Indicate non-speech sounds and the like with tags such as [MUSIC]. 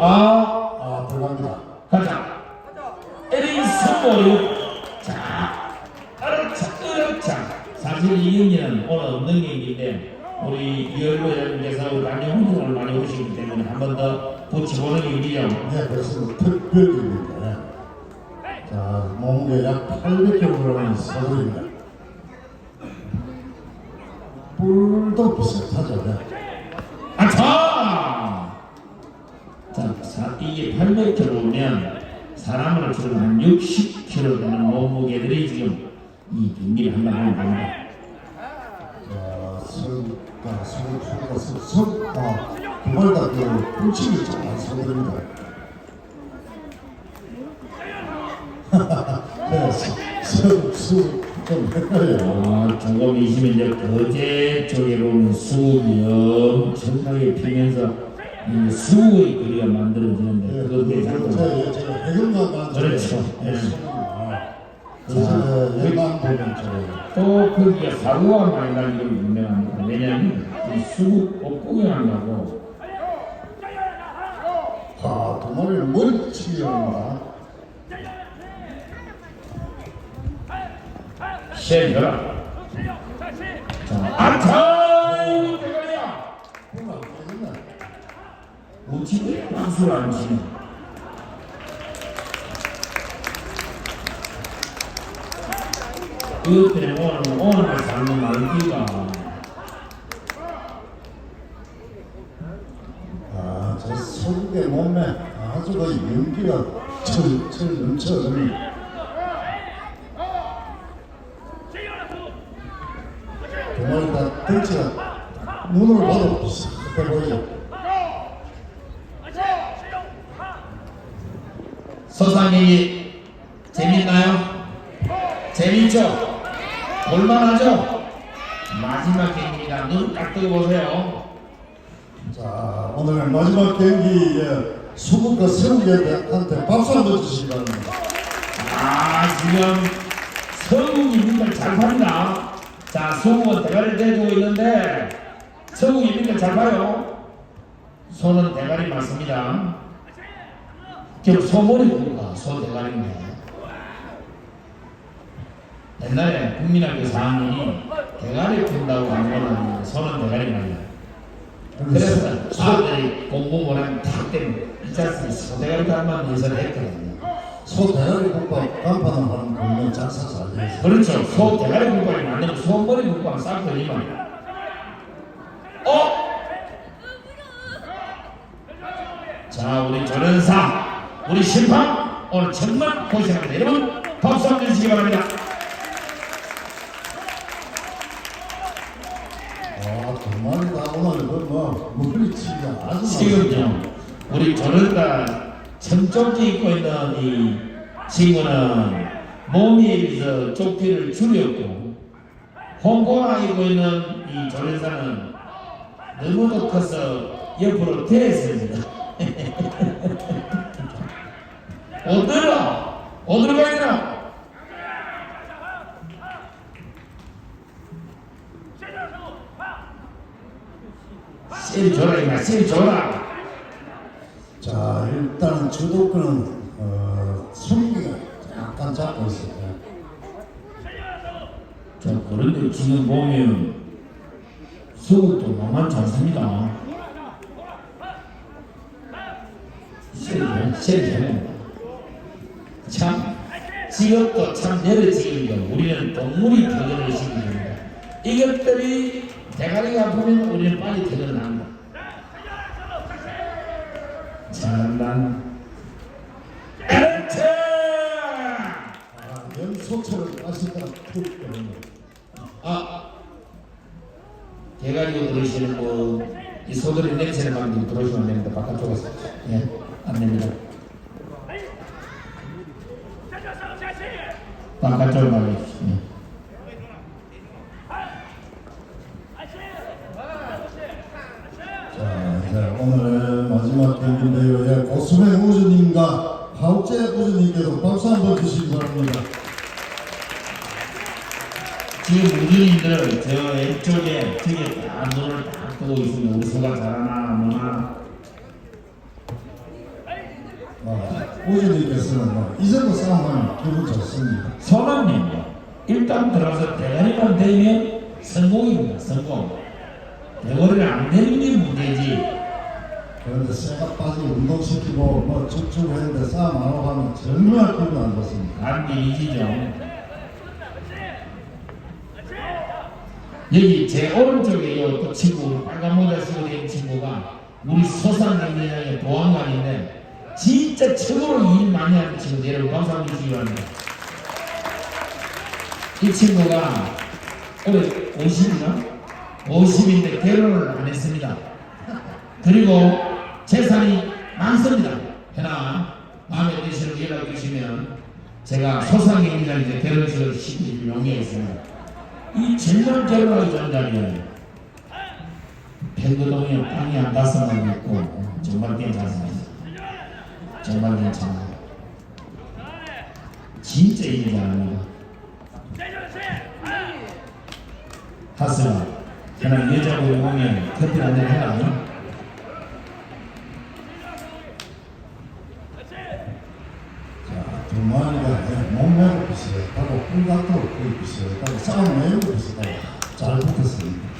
아, 아, 들어갑니다. 가자. 에린 선보유. 자, 어렵자, 어렵자. 사실 이 경기는 오늘 없는 경기인데, 우리 유열로 여러분께서 우리 안녕훈을 많이 오시기 때문에 한 번 더 붙여보는 경기죠. 네, 그렇습니다. 특별기입니다. 자, 몸무게 약 800kg의 서울입니다. 뿔도 비슷하죠. 네. 800kg 오면 사람으로 치면 한 60kg 되는 몸무게들이 지금 이 경기를 한다고 합니다. 소리가 소리가 소리가 두발 다그 꿀침이 잘 소리됩니다. 수수좀 헷갈려요. 조금 있으면 이제 거제 쪽에 보면 수염 천하게 피면서 이 수국의 거리가 만들어지는데 네, 그것 때문에 그, 자꾸 저, 저, 해금가가 그렇죠. 네. 그래서 얘만 보면 저, 또 거기가 사고가 많이 나기로 유명합니다. 왜냐하면 이 수국 옷구경한다고 아, 두 마리를 머리치기 합니다. 쉐려라. 자, 아차! 대가리야! 그럼 안 되겠네. 안 치네. 그것 때문에 오늘, 오늘 삶은 말기가 아, 저 서국의 몸에 아주 그 연기가 철, 철 넘쳐 흐릅니다. 두 마리 다 덩치가 눈을 봐도 비슷해 보이 죠. 서상이 재밌나요? 재밌죠? 볼만하죠? 마지막 경기가 눈딱 뜨고 보세요. 자, 오늘 마지막 경기 예, 수국과 서국한테 박수 한번 주시기 바랍니다. 아 지금 서국이 민들 잘 팝니다. 자 서국은 대가리를 대주고 있는데 서국이 민들 잘 봐요. 소는 대가리 맞습니다. 지금 소머리 군가 소 대가리인데 옛날에 국민학교 4학년이 대가리 푼다고 안 거는 소는 대가리 말이야. 그래서 아들이 공부 못하면 탁 때문에 이 자식이 소 대가리 닮은 인사를 했거든요. 소 대가리 국밥 간판을 하는 공연 장사 잘 되어 그렇죠. 소 대가리 국밥이 만들면 소머리 국밥 싹 걸리면. 어? 자, 우리 조련사, 우리 심판, 오늘 정말 고생합니다. 여러분, 박수 한번 주시기 바랍니다. 아, 두 마리 다 오늘 그뭐 물리치기가 아주 지금요, 우리 조련사 청쪽지 입고 있는 이 친구는 몸에 비해서 조끼를 줄였고, 홍고나 입고 있는 이 조련사는 너무도 커서 옆으로 대했습니다. [LAUGHS] 어디로? 어디로 가야 되나? 실 줘라 이마 실 줘라 자, 일단 주도권은 어, 승기가 약간 잡고 있어요. 자 그런데 지금 보면 수국도 만만치 않습니다 실실 참 지역도 참 여러 지역이요 우리는 동물이 퇴근을 시킵니다 이것들이 대가리가 아프면 우리는 빨리 퇴근을 한다 잘난 그렇지 아, 연소처럼 툭 아, 대가리고 들으시는 분, 이 소들이 냄새를 맡는 분 들어오시면 안 됩니다. 바깥쪽에서. 예, 안 됩니다. 바깥쪽으로 이제 오늘의 마지막 경기인데요. 예, 고수배 우주님과 하욱재 우주님께도 박수 한번 주시기 바랍니다. 지금 우주님들 저 왼쪽에 저기 다 눈을 딱 뜨고 있습니다. 우리 소가 잘하나 뭐나 어, 오준님께서는 뭐, 이정 도 싸움하면 기분 좋습니다. 손흥민 일단 들어서 대가리만 되면 성공입니다. 성공. 대가리를 안 되는 게 문제지. 그런데 빠지고 운동시키고 뭐 축축 했는데 싸움 안 하고 하면 정말 기분 안 좋습니다. 안 일이지죠. 여기 제 오른쪽에 요또 친구 빨간 모자 쓰고 있는 친구가 우리 소상경제장의 보안관인데 진짜 최고로 일 많이 하는 친구 여러분 주시기 바랍니다. 이 친구가 올해 50이나 50인데 결혼을 안 했습니다. 그리고 재산이 많습니다. 하나 마음에 드시는 연락 주시면 제가 소상경제장의 결혼식을 시킬 용의가 있습니다. 이 정말 결혼하기 전자면 팽그동에 땅이 한 다섯 만 있고 정말 괜찮습니다. 정말 괜찮아요. 진짜 일이 잘합니다. 하스가 그냥 여자분이 오면 커피 한잔 해라. 자, 두마리가 몸매도 비슷하고 뿔각도 거의 비슷하고 싸움 내용도 비슷하고 잘 붙었습니다.